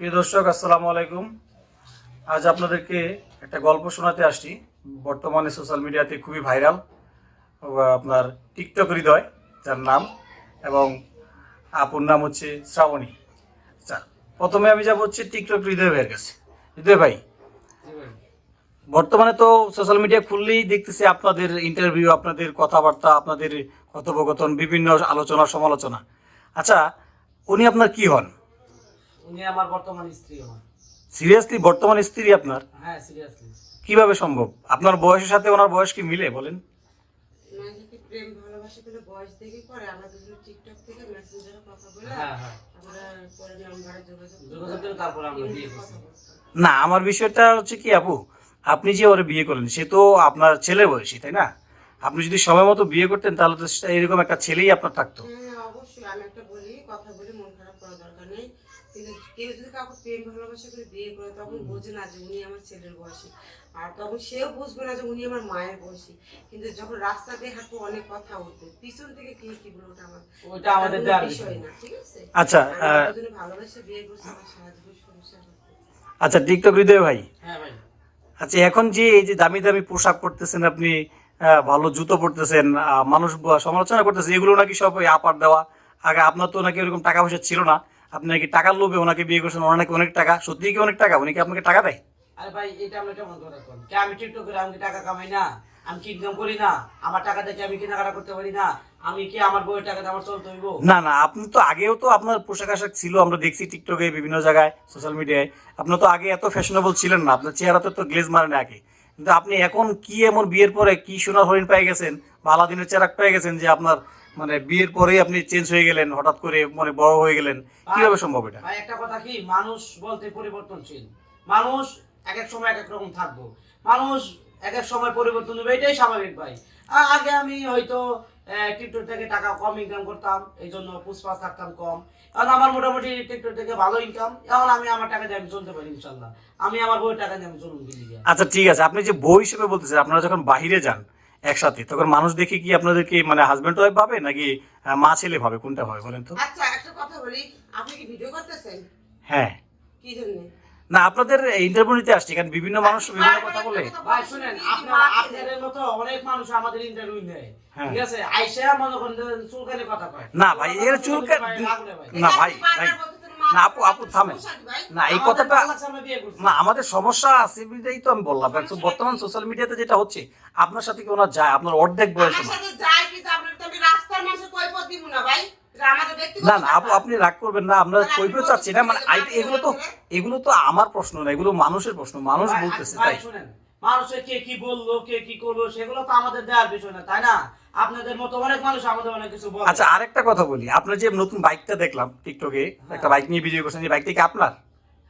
প্রিয় দর্শক আসসালামু আলাইকুম। আজ আপনাদেরকে একটা গল্প শোনাতে আসছি। বর্তমানে সোশ্যাল মিডিয়াতে খুবই ভাইরাল আপনার টিকটক হৃদয় যার নাম এবং আপুর নাম হচ্ছে শ্রাবণী। আচ্ছা প্রথমে আমি যাব হচ্ছে টিকটক হৃদয় ভাইয়ের কাছে। হৃদয় ভাই বর্তমানে তো সোশ্যাল মিডিয়া খুললেই দেখতেছি আপনাদের ইন্টারভিউ আপনাদের কথাবার্তা আপনাদের কথোপকথন বিভিন্ন আলোচনা সমালোচনা। আচ্ছা উনি আপনার কি হন? উনি আমার বর্তমান স্ত্রী আমার। সিরিয়াসলি বর্তমান স্ত্রী আপনার? হ্যাঁ সিরিয়াসলি কীভাবে সম্ভব? আপনার বয়সের সাথে ওনার বয়স কি মিলে বলেন? প্রেম ভালোবাসা করে বয়স দেখে করে। আমরা দুজনে টিকটক থেকে মেসেঞ্জারে কথা বলে হ্যাঁ হ্যাঁ। আমরা পরে নাম্বারে যোগাযোগ যোগাযোগ করে তারপরে আমরা বিয়ে করছি। না আমার বিষয়টা হচ্ছে কি আপু আপনি যে ওরে বিয়ে করলেন সে তো আপনার ছেলে বয়সী তাই না? আপনি যদি সময় মতো বিয়ে করতেন তাহলে তো এরকম একটা ছেলেই আপনার থাকতো। অবশ্যই আমি একটা বলি কথা বলি মন খারাপ করার দরকার নেই। কিন্তু কেউ যদি কাউকে প্রেম ভালোবাসা করে বিয়ে করে তখন বোঝে না যে উনি আমার ছেলের বয়সী। আর তখন সেও বুঝবে না যে উনি আমার মায়ের বয়সী। কিন্তু যখন রাস্তা দিয়ে হাঁটবো অনেক কথা উঠবে। পিছন থেকে কি কি বলে ওটা আমার ওইটা আমাদের বিষয় না ঠিক আছে? আচ্ছা, ভালোবাসে বিয়ে করছি আমার সারা জীবন আচ্ছা টিকটক হৃদয় ভাই। হ্যাঁ ভাই। আচ্ছা এখন যে এই যে দামি দামি পোশাক পরতেছেন আপনি ভালো জুতো পরতেছেন মানুষ সমালোচনা করতেছে এগুলো নাকি সব আপার দেওয়া। আগে আপনার তো নাকি এরকম টাকা পয়সা ছিল না আপনি নাকি টাকার লোভে ওনাকে বিয়ে করছেন ওনার নাকি অনেক টাকা। সত্যিই কি অনেক টাকা? উনি কি আপনাকে টাকা দেয়? আরে ভাই এটা আমরা কেমন কথা কোন কে আমি টিকটক করে আমি টাকা কামাই না? আমি কি ইনকাম করি না? আমার টাকা আমি কেনাকাটা করতে পারি না? আমি কি আমার বউয়ের টাকা আমার চলতে হইব? না না আপনি তো আগেও তো আপনার পোশাক আশাক ছিল আমরা দেখছি টিকটকে বিভিন্ন জায়গায় সোশ্যাল মিডিয়ায় আপনার তো আগে এত ফ্যাশনেবল ছিলেন না আপনার চেহারাতে তো গ্লেজ মারে না আগে। কিন্তু আপনি এখন কি এমন বিয়ের পরে কি সোনার হরিণ পেয়ে গেছেন? বা আলাদিনের চেরাক পেয়ে গেছেন যে আপনার মানে বিয়ের পরেই আপনি চেঞ্জ হয়ে গেলেন হঠাৎ করে মানে বড় হয়ে গেলেন। কীভাবে সম্ভব এটা? ভাই একটা কথা কি? মানুষ বলতে পরিবর্তনশীল। মানুষ এক এক সময় এক এক রকম থাকব। মানুষ এক এক সময় পরিবর্তন হবে এটাই স্বাভাবিক ভাই। আগে আমি হয়তো টিকটক থেকে টাকা কম ইনকাম করতাম এই জন্য পুষ্পাস থাকতাম কম। কারণ আমার মোটামুটি টিকটক থেকে ভালো ইনকাম এখন আমি আমার টাকা দিয়ে আমি চলতে পারি ইনশাল্লাহ। আমি আমার বউয়ের টাকা দিয়ে আমি চলুন আচ্ছা ঠিক আছে। আপনি যে বই হিসেবে বলতেছেন আপনারা যখন বাহিরে যান একসাথে তখন মানুষ দেখে কি আপনাদেরকে মানে হাজবেন্ড ওয়াইফ ভাবে নাকি মা ছেলে ভাবে? কোনটা ভাবে বলেন তো? আচ্ছা একটা কথা বলি। আপনি কি ভিডিও করতেছেন? হ্যাঁ। কি জন্য? না আপনাদের ইন্টারভিউ নিতে আসছি কারণ বিভিন্ন মানুষ বিভিন্ন কথা বলে। ভাই শুনেন আপনারা আপনাদের মতো অনেক মানুষ আমাদের ইন্টারভিউ নেয় হ্যাঁ। ঠিক আছে? আইসা মনে করেন চুলকানি কথা কয়। না ভাই এর চুলকা। না ভাই। ভাই না আপু আপু থামেন। না এই আমাদের কথাটা। না আমাদের সমস্যা আছে বিধাই তো আমি বললাম এখন বর্তমান সোশ্যাল মিডিয়াতে যেটা হচ্ছে আপনার সাথে কি ওনার যায়? আপনার অর্ধেক বয়স না কি আপনার তো আমি রাস্তার মাঝে কৈফত দিব না ভাই। না না আপু আপনি রাগ করবেন না আমরা কৈফিয়ত চাচ্ছি না মানে এগুলো তো এগুলো তো আমার প্রশ্ন না এগুলো মানুষের প্রশ্ন মানুষ বলতেছে তাই। মানুষের কে কি বলল কে কি করল সেগুলো তো আমাদের দেওয়ার বিষয় না তাই না? আপনাদের মতো অনেক মানুষ আমাদের অনেক কিছু বলে। আচ্ছা আরেকটা কথা বলি আপনার যে নতুন বাইকটা দেখলাম টিকটকে একটা বাইক নিয়ে ভিডিও করছেন এই বাইকটা কি আপনার?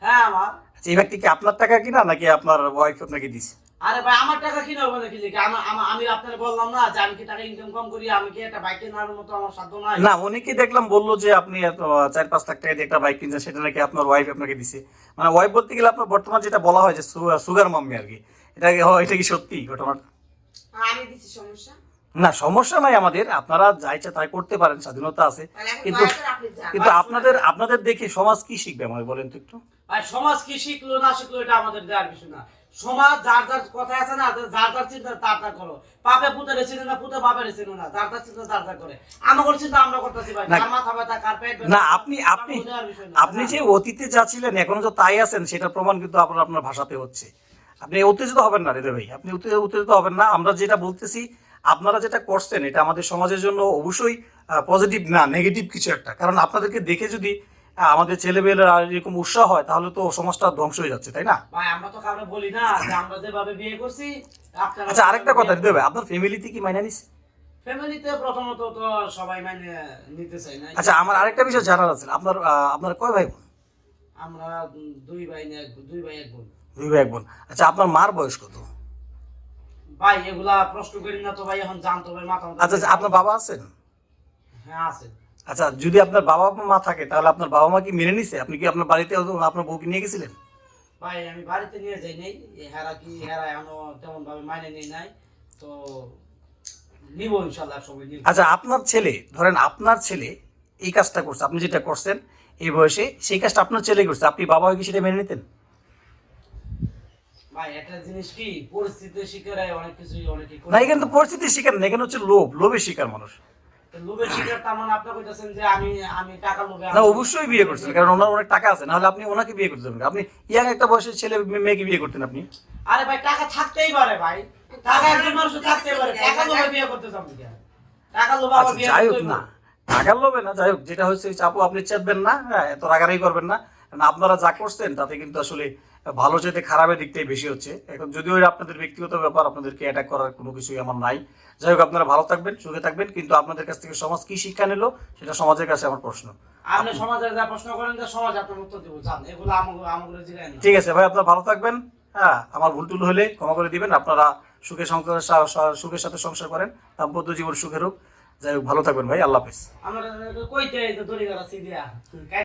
হ্যাঁ আমার। আচ্ছা, এই বাইকটা কি আপনার টাকা কিনা নাকি আপনার ওয়াইফ আপনাকে দিছে? আরে ভাই আমার টাকা কিনে হবে নাকি লিখে আমি আপনার বললাম না যে আমি কি টাকা ইনকাম কম করি আমি কি একটা বাইক কেনার মতো আমার সাধ্য নাই? না উনি কি দেখলাম বলল যে আপনি এত চার পাঁচ লাখ টাকা দিয়ে একটা বাইক কিনছেন সেটা নাকি আপনার ওয়াইফ আপনাকে দিছে। মানে ওয়াইফ বলতে গেলে আপনার বর্তমান যেটা বলা হয় যে সুগার মাম্মি আর কি। এটা এটা কি সত্যি ঘটনাটা? আমি দিছি সমস্যা? না সমস্যা নাই আমাদের। আপনারা যা ইচ্ছা তাই করতে পারেন স্বাধীনতা আছে। কিন্তু আপনি যান। কিন্তু আপনাদের আপনাদের দেখে সমাজ কি শিখবে আমাকে বলেন তো একটু? সমাজ কি শিখলো না শিখলো এটা আমাদের দেওয়ার বিষয় না। সমাজ যার যার কথা আছে না যার যার চিন্তা তার তার করো। পাপে পুতের চিনে না পুতে চিনে না। যার যার চিন্তা তার তার করে। আমাদের চিন্তা আমরা করতেছি ভাই। না। মাথা ব্যথা কার পেট ব্যথা, না আপনি আপনি আপনি যে অতীতে যা ছিলেন এখনও যে তাই আছেন সেটার প্রমাণ কিন্তু আপনার আপনার ভাষাতে হচ্ছে। আপনি উত্তেজিত হবেন না রেদে ভাই। আপনি উত্তে- উত্তেজিত হবেন না। আমরা যেটা বলতেছি আপনারা যেটা করছেন এটা আমাদের সমাজের জন্য অবশ্যই পজিটিভ না নেগেটিভ কিছু একটা। কারণ আপনাদেরকে দেখে যদি আমাদের ছেলেমেয়েরা এরকম উৎসাহ হয় তাহলে তো সমাজটা ধ্বংস হয়ে যাচ্ছে তাই না? ভাই আমরা তো কাউকে বলি না যে আমরা যেভাবে বিয়ে করছি আচ্ছা আরেকটা কথা দিতে ভাই আপনার ফ্যামিলিতে কি মাইনা নিছে? ফ্যামিলিতে প্রথমত তো সবাই মানে নিতে চাই না। আচ্ছা আমার আরেকটা বিষয় জানার আছে। আপনার আপনার কয় ভাই বোন? আমরা দুই ভাই দুই ভাই এক বোন। দুই ভাই এক বোন। আচ্ছা আপনার মার বয়স কত? ভাই এগুলা প্রশ্ন করি না তো ভাই এখন জানতো ভাই মাথা আচ্ছা আচ্ছা, আপনার বাবা আছেন? হ্যাঁ আছে। আচ্ছা যদি আপনার বাবা মা থাকে তাহলে আপনার বাবা মা কি মেনে নিছে? আপনি কি আপনার বাড়িতে আপনার বউকে নিয়ে গেছিলেন? ভাই আমি বাড়িতে নিয়ে যাই নাই। হেরা কি হেরা এখনও তেমন ভাবে মাইনে নেই নাই। তো নিব ইনশাল্লাহ নিব। আচ্ছা আপনার ছেলে ধরেন আপনার ছেলে এই কাজটা করছে আপনি যেটা করছেন এই বয়সে সেই কাজটা আপনার ছেলে করছে। আপনি বাবা হয়ে কি সেটা মেনে নিতেন ভাই একটা জিনিস কি পরিস্থিতির শিকারে অনেক কিছুই অনেকে না এখানে তো পরিস্থিতির শিকার না এখানে হচ্ছে লোভ লোভের শিকার মানুষ। লোভের শিকার তার মানে আপনি কইতাছেন যে আমি আমি টাকা লোভে না অবশ্যই বিয়ে করছেন কারণ ওনার অনেক টাকা আছে নাহলে আপনি ওনাকে বিয়ে করতে পারবেন আপনি ইয়াং একটা বয়সের ছেলে মেয়েকে বিয়ে করতেন আপনি? আরে ভাই টাকা থাকতেই পারে ভাই। টাকা একজন মানুষের থাকতেই পারে। টাকা লোভে বিয়ে করতে যাব টাকা লোভে আবার বিয়ে যাই হোক না টাকার লোভে না যাই হোক যেটা হচ্ছে চাপও আপনি চাপবেন না হ্যাঁ এত রাগারাগি করবেন না আপনারা যা করছেন তাতে কিন্তু আসলে ভালো চাইতে খারাপের দিকটাই বেশি হচ্ছে। এখন যদিও আপনাদের ব্যক্তিগত ব্যাপার আপনাদেরকে অ্যাটাক করার কোনো কিছুই আমার নাই। যাই হোক আপনারা ভালো থাকবেন সুখে থাকবেন কিন্তু আপনাদের কাছ থেকে সমাজ কি শিক্ষা নিল সেটা সমাজের কাছে আমার প্রশ্ন। আপনি সমাজে যা প্রশ্ন করেন যে সমাজ আপনার উত্তর দিব জান এগুলো আমাকে ঠিক আছে ভাই আপনারা ভালো থাকবেন। হ্যাঁ আমার ভুল টুল হলে ক্ষমা করে দিবেন। আপনারা সুখে সংসার সুখের সাথে সংসার করেন। দাম্পত্য জীবন সুখের হোক। যাই হোক ভালো থাকবেন ভাই। আল্লাহ হাফেজ। আমরা কইতে